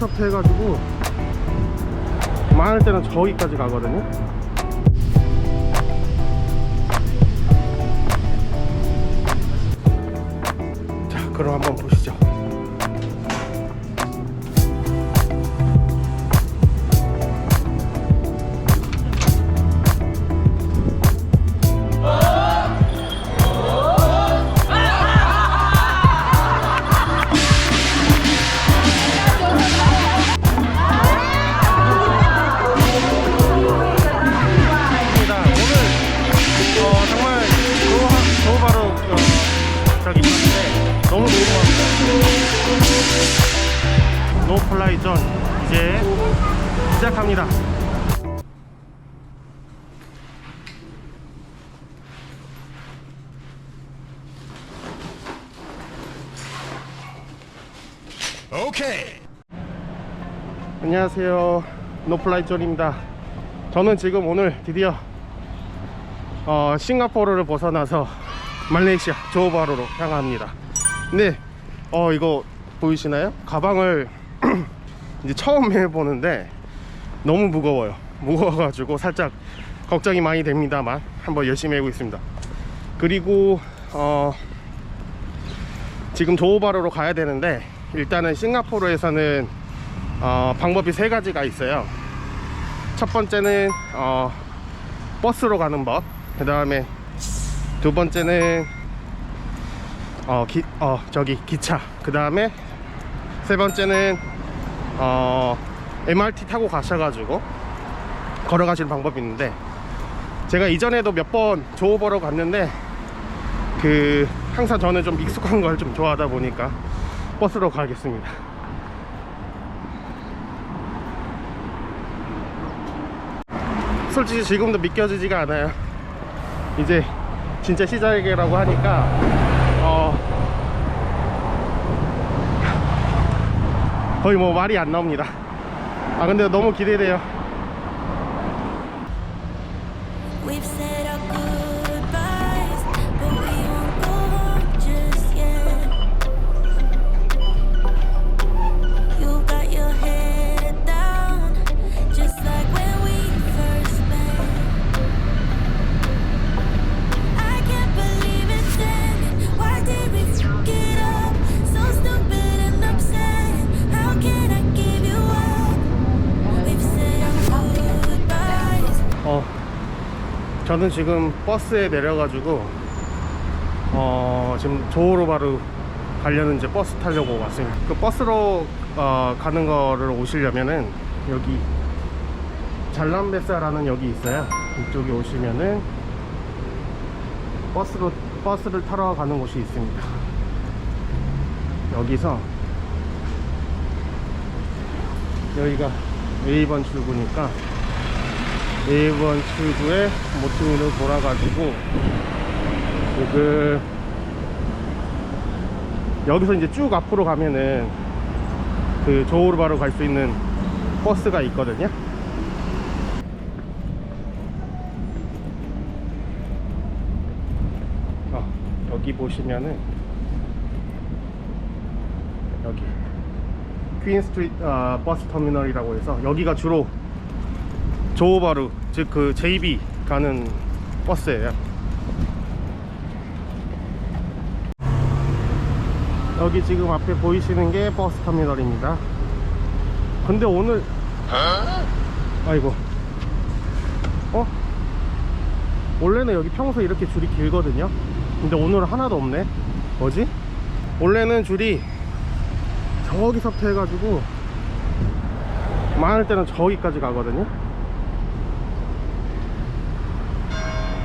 저기서부터 해가지고 많을 때는 저기까지 가거든요. 자 그럼 한번 노플라이 존 이제 시작합니다. 오케이. 안녕하세요. 노플라이 존입니다. 저는 지금 오늘 드디어 어, 싱가포르를 벗어나서 말레이시아 조호바루로 향합니다. 근데 어 이거 보이시나요? 가방을 이제 처음 해보는데 너무 무거워요. 무거워가지고 살짝 걱정이 많이 됩니다만 한번 열심히 해보고 있습니다. 그리고 어 지금 조호바루로 가야 되는데 일단은 싱가포르에서는 어, 방법이 세 가지가 있어요. 첫 번째는 어, 버스로 가는 법. 그 다음에 두 번째는 어, 기, 어, 저기 기차. 그 다음에 세 번째는 어, MRT 타고 가셔가지고 걸어가시는 방법이 있는데 제가 이전에도 몇 번 조호버러 갔는데 그 항상 저는 좀 익숙한 걸 좀 좋아하다 보니까 버스로 가겠습니다. 솔직히 지금도 믿겨지지가 않아요. 이제 진짜 시작이라고 하니까 어 거의 뭐 말이 안 나옵니다. 아 근데 너무 기대돼요. 저는 지금 버스에 내려가지고 어, 지금 조호로 바로 가려는 이제 버스 타려고 왔습니다. 그 버스로 어, 가는 거를 오시려면은 여기 잘람베사라는 여기 있어요. 이쪽에 오시면은 버스로 버스를 타러 가는 곳이 있습니다. 여기서 여기가 A번 출구니까 1번 출구에 모퉁이로 돌아가지고 그 여기서 이제 쭉 앞으로 가면은 그 조호르바로 갈 수 있는 버스가 있거든요. 어, 여기 보시면은 여기 퀸 스트리트 어, 버스 터미널이라고 해서 여기가 주로 조호바루 즉 그 JB 가는 버스예요. 여기 지금 앞에 보이시는 게 버스 터미널입니다. 근데 오늘 아이고 어 원래는 여기 평소 이렇게 줄이 길거든요. 근데 오늘은 하나도 없네. 뭐지? 원래는 줄이 저기서부터 해가지고 많을 때는 저기까지 가거든요.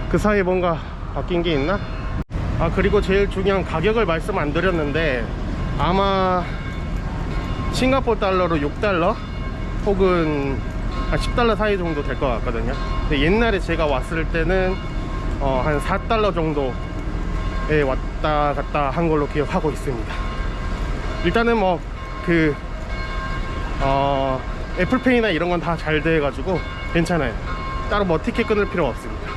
그 사이에 뭔가 바뀐 게 있나? 아 그리고 제일 중요한 가격을 말씀 안 드렸는데 아마 싱가포르 달러로 6달러 혹은 한 10달러 사이 정도 될 것 같거든요. 근데 옛날에 제가 왔을 때는 어, 한 4달러 정도에 왔다 갔다 한 걸로 기억하고 있습니다. 일단은 뭐 그 어, 애플페이나 이런 건 다 잘 돼 가지고 괜찮아요. 따로 뭐 티켓 끊을 필요 없습니다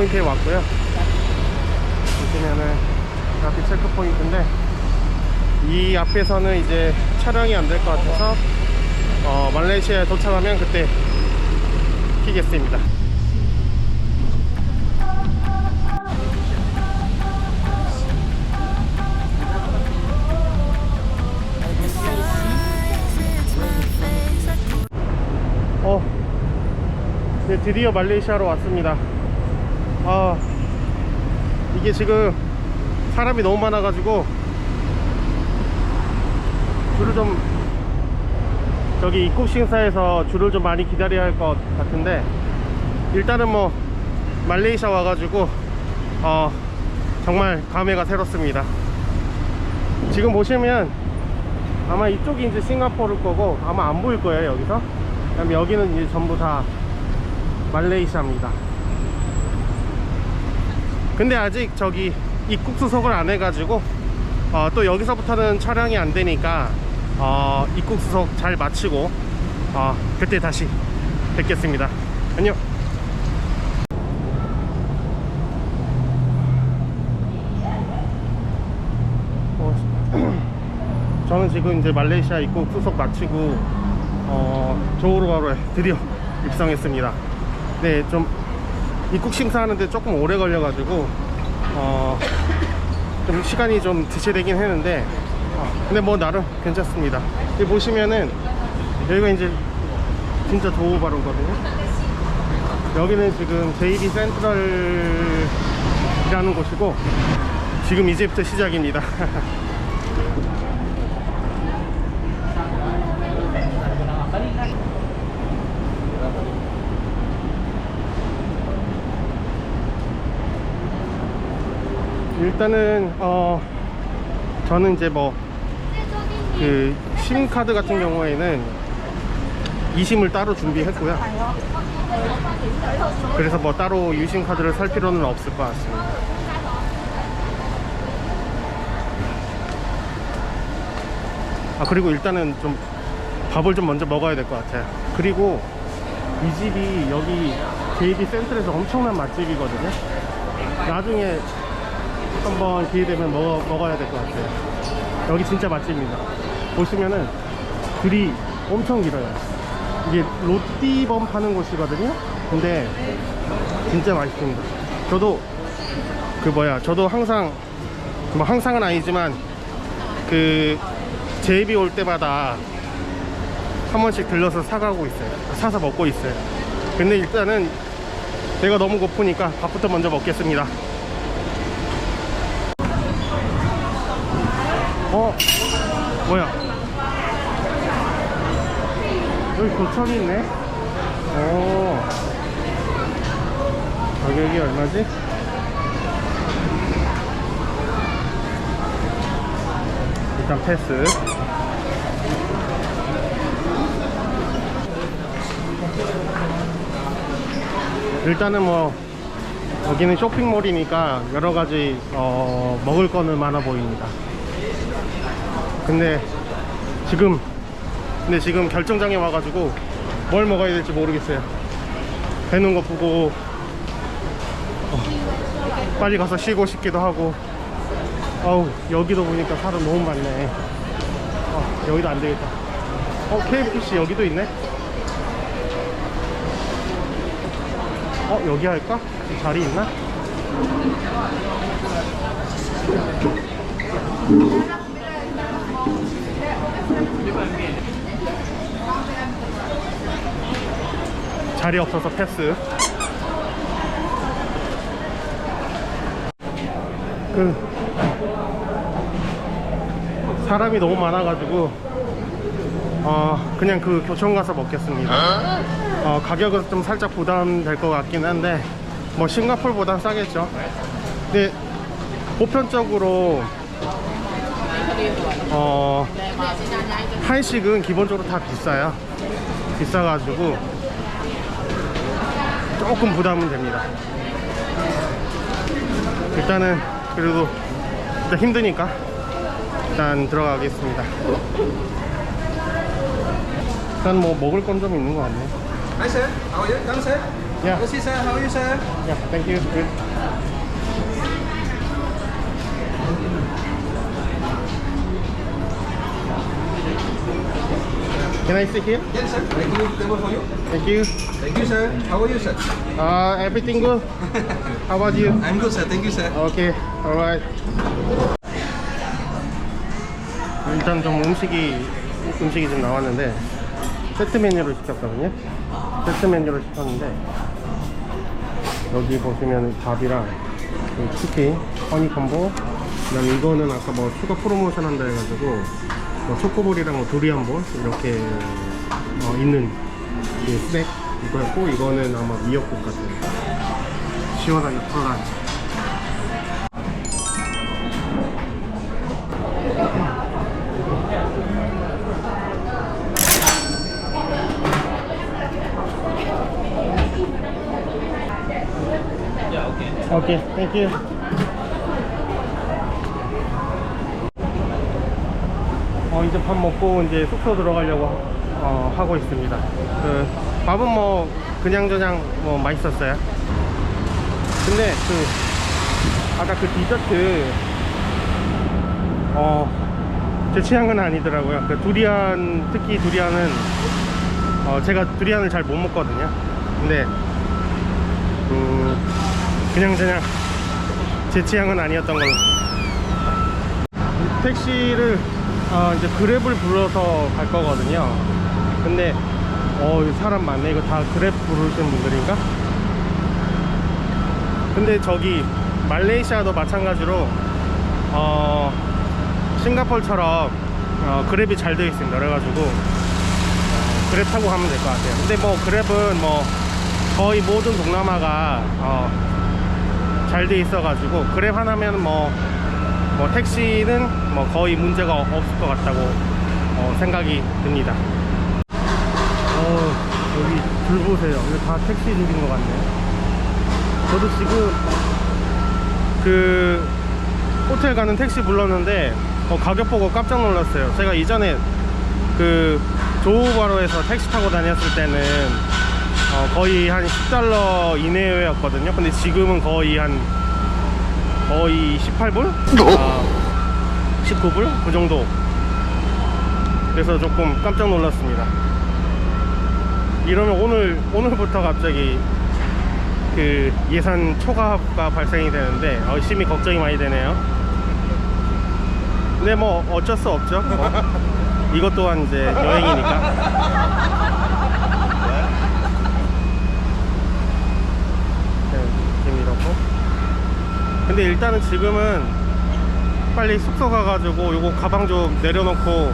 체크포인트에 왔고요. 보시면은 앞이 체크포인트인데 이 앞에서는 이제 촬영이 안 될 것 같아서 어, 말레이시아에 도착하면 그때 키겠습니다. 어, 네, 드디어 말레이시아로 왔습니다. 아, 이게 지금 사람이 너무 많아가지고 줄을 좀 저기 입국 심사에서 줄을 좀 많이 기다려야 할 것 같은데 일단은 뭐 말레이시아 와가지고 어 정말 감회가 새롭습니다. 지금 보시면 아마 이쪽이 이제 싱가포르 거고 아마 안 보일 거예요 여기서. 그다음에 여기는 이제 전부 다 말레이시아입니다. 근데 아직 저기 입국 수속을 안 해가지고 어, 또 여기서부터는 촬영이 안 되니까 어, 입국 수속 잘 마치고 어, 그때 다시 뵙겠습니다. 안녕. 어, 저는 지금 이제 말레이시아 입국 수속 마치고 어, 조우르바로에 드디어 입성했습니다. 네, 좀 입국 심사하는데 조금 오래 걸려가지고 어, 좀 시간이 좀 지체되긴 했는데 어, 근데 뭐 나름 괜찮습니다. 여기 보시면은 여기가 이제 진짜 조우바로거든요. 여기는 지금 JB 센트럴이라는 곳이고 지금 이제부터 시작입니다. 일단은 어 저는 이제 뭐 그 심카드 같은 경우에는 이심을 따로 준비했고요. 그래서 뭐 따로 유심 카드를 살 필요는 없을 것 같습니다. 아 그리고 일단은 좀 밥을 좀 먼저 먹어야 될 것 같아요. 그리고 이 집이 여기 JB 센트에서 엄청난 맛집이거든요. 나중에 한번 기회 되면 먹어, 먹어야 될 것 같아요. 여기 진짜 맛집입니다. 보시면은 줄이 엄청 길어요. 이게 로띠범 파는 곳이거든요. 근데 진짜 맛있습니다. 저도 그 뭐야, 저도 항상 뭐 항상은 아니지만 그 JB 올 때마다 한 번씩 들러서 사가고 있어요. 사서 먹고 있어요. 근데 일단은 내가 너무 고프니까 밥부터 먼저 먹겠습니다. 뭐야? 여기 교촌이 있네? 오. 가격이 얼마지? 일단 패스. 일단은 뭐 여기는 쇼핑몰이니까 여러 가지 어, 먹을 거는 많아 보입니다. 근데 지금 근데 지금 결정장에 와가지고 뭘 먹어야 될지 모르겠어요. 배는 고프고 어, 빨리 가서 쉬고 싶기도 하고. 어우 여기도 보니까 사람 너무 많네. 어, 여기도 안 되겠다. 어 KFC 여기도 있네. 어 여기 할까? 자리 있나? 자리 없어서 패스. 그 사람이 너무 많아가지고 어 그냥 그 교촌 가서 먹겠습니다. 어 가격은 좀 살짝 부담될 것 같긴 한데 뭐 싱가폴보단 싸겠죠. 근데 보편적으로 어 한식은 기본적으로 다 비싸요. 비싸가지고 조금 부담은 됩니다. 일단은 그래도 일단 힘드니까 일단 들어가겠습니다. 일단 뭐 먹을 건 좀 있는 것 같네. Hi sir, how are you? Come sir. Yeah. Good, sir. How are you, sir? Yeah, thank you. Good. Can I sit here? Yes, sir. Thank you. Table for you. Thank you. Thank you, sir. How are you, sir? Uh, everything good? How about you? I'm good, sir. Thank you, sir. Okay, alright. 일단 좀 음식이 음식이 좀 나왔는데 세트 메뉴를 시켰거든요. 세트 메뉴를 시켰는데 여기 보시면 밥이랑 그 치킨, 허니 콤보, 그다음에 이거는 아까 뭐 추가 프로모션 한다 해가지고 뭐 초코볼이랑 뭐 두리안볼 이렇게 어, 있는 이 스낵 이거였고 이거는 아마 미역국 같아요. 시원하게 풀어라. 오케이, 땡큐. 이제 밥 먹고 이제 숙소 들어가려고 어, 하고 있습니다. 그 밥은 뭐 그냥 저냥 뭐 맛있었어요. 근데 그 아까 그 디저트 어, 제 취향은 아니더라고요. 그 두리안 특히 두리안은 어, 제가 두리안을 잘 못 먹거든요. 근데 그 그냥 그냥 제 취향은 아니었던 걸로. 택시를 어, 이제 그랩을 불러서 갈 거거든요. 근데 어 사람 많네. 이거 다 그랩 부르시는 분들인가? 근데 저기 말레이시아도 마찬가지로 어 싱가폴처럼 어, 그랩이 잘 되어 있습니다. 그래가지고 어, 그랩 타고 가면 될 것 같아요. 근데 뭐 그랩은 뭐 거의 모든 동남아가 어, 잘돼 있어가지고 그랩 하나면 뭐, 뭐 택시는 뭐 거의 문제가 없을 것 같다고 어, 생각이 듭니다. 어, 여기 줄 보세요. 이거 다 택시 줄인 것 같네요. 저도 지금 그 호텔 가는 택시 불렀는데 어, 가격 보고 깜짝 놀랐어요. 제가 이전에 그 조우바로에서 택시 타고 다녔을 때는 어, 거의 한 10달러 이내였거든요. 근데 지금은 거의 한 거의 18불? 아, 19불? 그 정도. 그래서 조금 깜짝 놀랐습니다. 이러면 오늘 오늘부터 갑자기 그 예산 초과가 발생이 되는데 어, 심히 걱정이 많이 되네요. 근데 뭐 어쩔 수 없죠. 뭐. 이것 또한 이제 여행이니까. 네, 지금 이렇고. 근데 일단은 지금은 빨리 숙소 가가지고 요거 가방 좀 내려놓고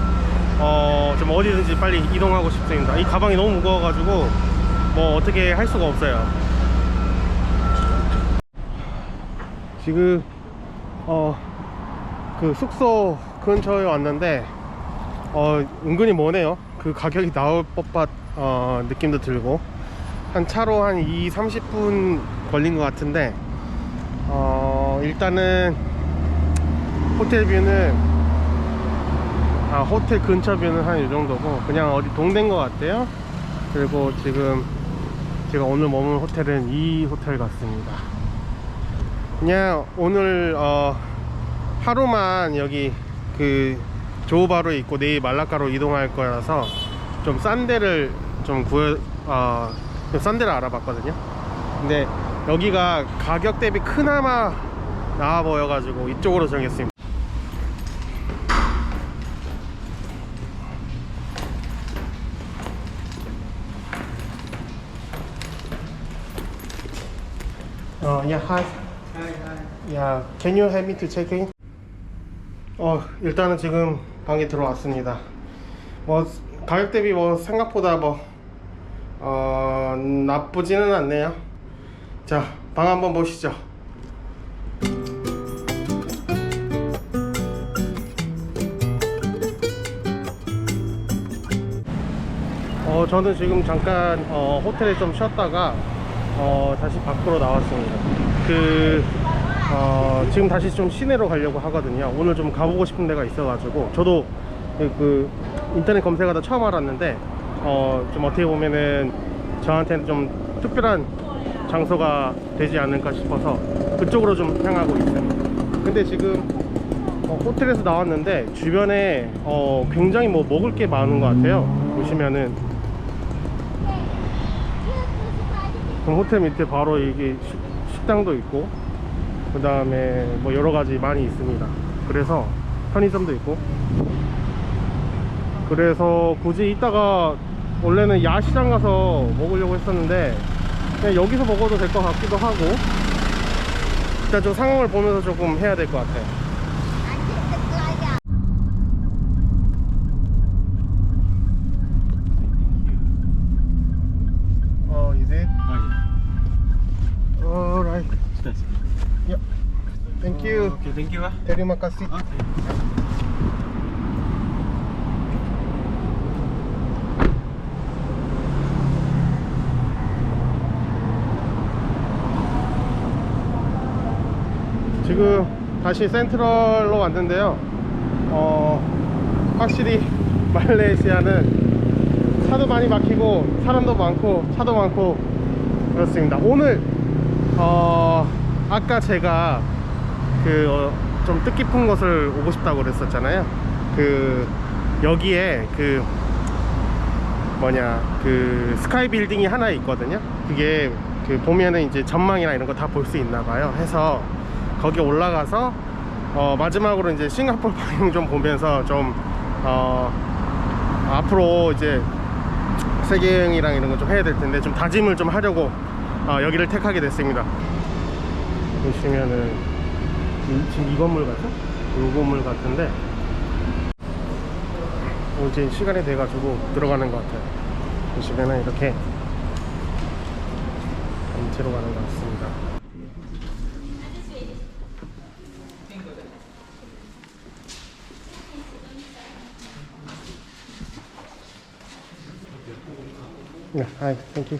어 좀 어디든지 빨리 이동하고 싶습니다. 이 가방이 너무 무거워가지고 뭐 어떻게 할 수가 없어요. 지금 어 그 숙소 근처에 왔는데 어 은근히 머네요 그 가격이 나올 법한 어, 느낌도 들고 한 차로 한 2, 30분 걸린 것 같은데 어 일단은 호텔 뷰는 아 호텔 근처 뷰는 한 이 정도고 그냥 어디 동네인 것 같아요 그리고 지금 제가 오늘 머문 호텔은 이 호텔 같습니다 그냥 오늘 어 하루만 여기 그 조우바로 있고 내일 말라카로 이동할 거라서 좀 싼 데를 좀 구해 어, 좀싼 데를 알아봤거든요. 근데 여기가 가격 대비 그나마 나아 보여가지고 이쪽으로 정했습니다. 어, yeah, hi. Yeah, can you help me to check in? 어, 일단은 지금 방에 들어왔습니다. 뭐 가격 대비 뭐 생각보다 뭐 어, 나쁘지는 않네요. 자, 방 한번 보시죠. 어, 저는 지금 잠깐 어, 호텔에 좀 쉬었다가 어, 다시 밖으로 나왔습니다. 그 어, 지금 다시 좀 시내로 가려고 하거든요. 오늘 좀 가보고 싶은 데가 있어가지고 저도 그, 그 인터넷 검색하다 처음 알았는데 어, 좀 어떻게 보면은 저한테는 좀 특별한 장소가 되지 않을까 싶어서 그쪽으로 좀 향하고 있습니다. 근데 지금 어, 호텔에서 나왔는데 주변에 어, 굉장히 뭐 먹을 게 많은 것 같아요. 보시면은 그럼 호텔 밑에 바로 이게 식, 식당도 있고 그 다음에 뭐 여러 가지 많이 있습니다. 그래서 편의점도 있고 그래서 굳이 이따가 원래는 야시장 가서 먹으려고 했었는데 그냥 여기서 먹어도 될 것 같기도 하고 일단 좀 상황을 보면서 조금 해야 될 것 같아요. Yeah. Thank you. Okay, thank you. Terima kasih. 지금 다시 센트럴로 왔는데요. 어, 확실히 말레이시아는 차도 많이 막히고 사람도 많고 차도 많고 그렇습니다. 오늘 어, 아까 제가 그좀 뜻깊은 곳을 오고 싶다고 그랬었잖아요. 그 여기에 그 뭐냐 그 스카이 빌딩이 하나 있거든요. 그게 그 보면은 이제 전망이나 이런 거 다 볼 수 있나 봐요. 해서 거기 올라가서 어 마지막으로 이제 싱가포르 방향 좀 보면서 좀 어 앞으로 이제 세계 여행이랑 이런 거 좀 해야 될 텐데 좀 다짐을 좀 하려고 어, 여기를 택하게 됐습니다. 보시면은 이- 지금 이 건물 같죠? 이 건물 같은데 어, 이제 시간이 돼가지고 들어가는 것 같아요. 보시면은 이렇게 단체로 가는 것 같습니다. Yeah, hi, thank you.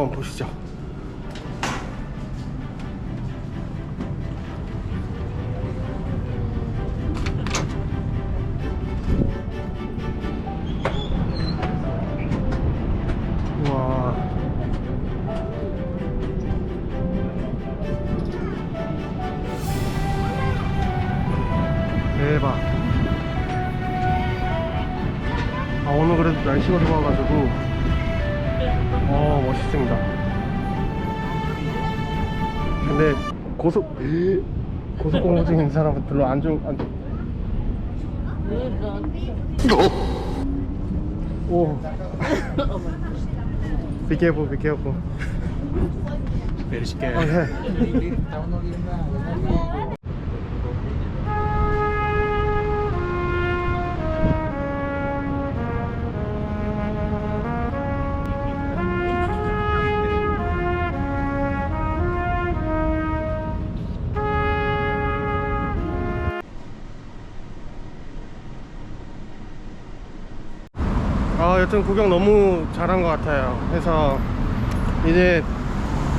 한번 보시죠. 와. 대박. 아, 오늘 그래도 날씨가 좋아가지고 어 멋있습니다. 근데 고속 고속공路중인 사람은 별로 안좀 안. 오. be careful, be careful. Very scared. Okay. 아, 여튼 구경 너무 잘한 것 같아요. 그래서 이제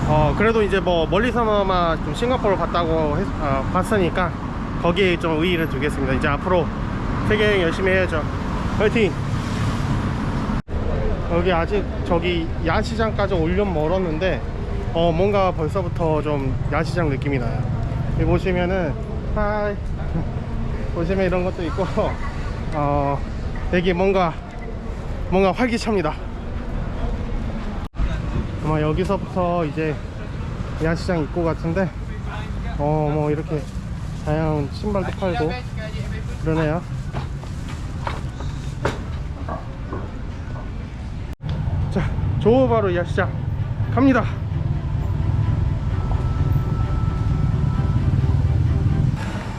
어 그래도 이제 뭐 멀리서나마 좀 싱가포르 갔다고 했, 어, 봤으니까 거기에 좀 의의를 두겠습니다. 이제 앞으로 세계 여행 열심히 해야죠. 화이팅! 여기 아직 저기 야시장까지 오려면 멀었는데 어 뭔가 벌써부터 좀 야시장 느낌이 나요. 여기 보시면은 하이 보시면 이런 것도 있고 어 되게 뭔가 뭔가 활기찹니다. 아마 여기서부터 이제 야시장 입구 같은데 어 뭐 이렇게 다양한 신발도 팔고 그러네요. 자, 조바로 야시장 갑니다.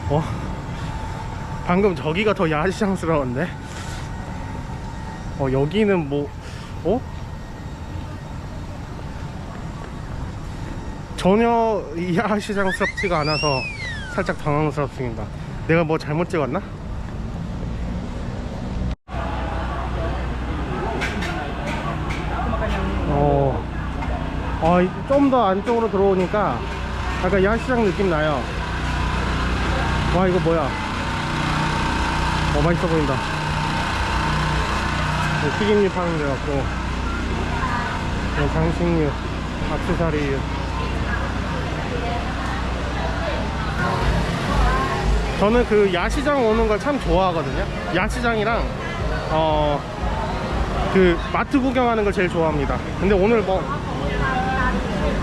어, 방금 저기가 더 야시장스러운데? 어, 여기는 뭐, 어? 전혀 이 야시장스럽지가 않아서 살짝 당황스럽습니다. 내가 뭐 잘못 찍었나? 어, 좀 더 안쪽으로 들어오니까 약간 야시장 느낌 나요. 와, 이거 뭐야? 어, 맛있어 보인다. 네, 튀김류 파는 데 같고, 네, 장식류, 악세사리류. 저는 그 야시장 오는 걸 참 좋아하거든요. 야시장이랑, 어, 그 마트 구경하는 걸 제일 좋아합니다. 근데 오늘 뭐,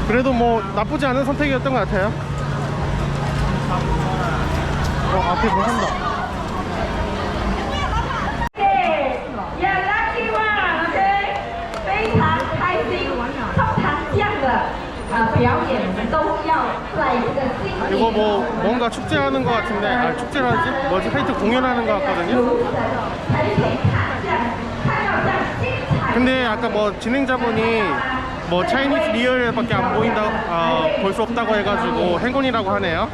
그래도 뭐 나쁘지 않은 선택이었던 것 같아요. 어, 앞에 뭐 한다. 이거 뭐 뭔가 축제하는 것 같은데. 아 축제라는지? 뭐지? 하이트 공연하는 것 같거든요. 근데 아까 뭐 진행자분이 뭐 차이니즈 리얼밖에 안 보인다 어, 아, 볼 수 없다고 해가지고 행운이라고 하네요.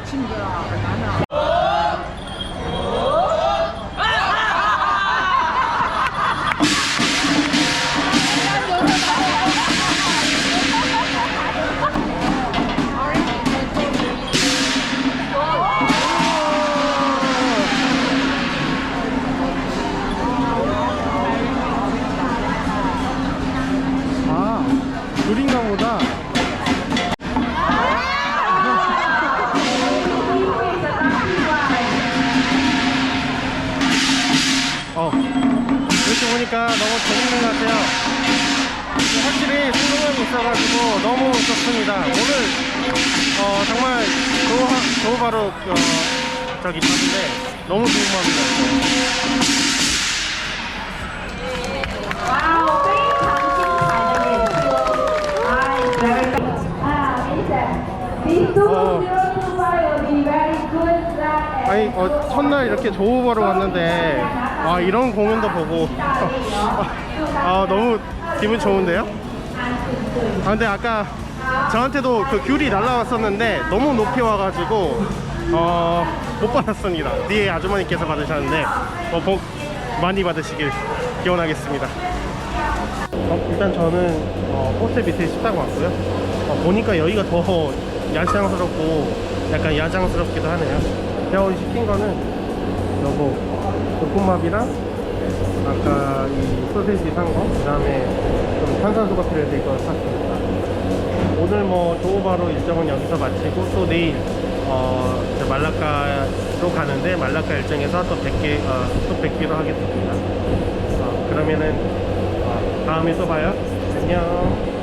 있어가지고 너무 좋습니다. 오늘 어, 정말 그거, 바로 어, 저기 있었는데 너무 궁금합니다. 어, 아니 어, 첫날 이렇게 조우바로 왔는데 아 이런 공연도 보고 아 너무 기분 좋은데요? 아 근데 아까 저한테도 그 귤이 날라왔었는데 너무 높이 와가지고 어못 받았습니다. 뒤에 아주머니께서 받으셨는데 어, 복 많이 받으시길 기원하겠습니다. 어, 일단 저는 어, 호텔 밑에 식당 왔고요. 어, 보니까 여기가 더 야장스럽고 약간 야장스럽기도 하네요. 제가 오늘 시킨 거는 요거 볶음밥이랑 아까 이 소세지 산 거, 그 다음에 좀 탄산수가 필요해서 이거 샀습니다. 오늘 뭐 조우바로 일정은 여기서 마치고 또 내일 어, 이제 말라카로 가는데 말라카 일정에서 또 100개, 어, 또 100개로 하겠습니다. 어, 그러면은 어, 다음에 또 봐요. 안녕.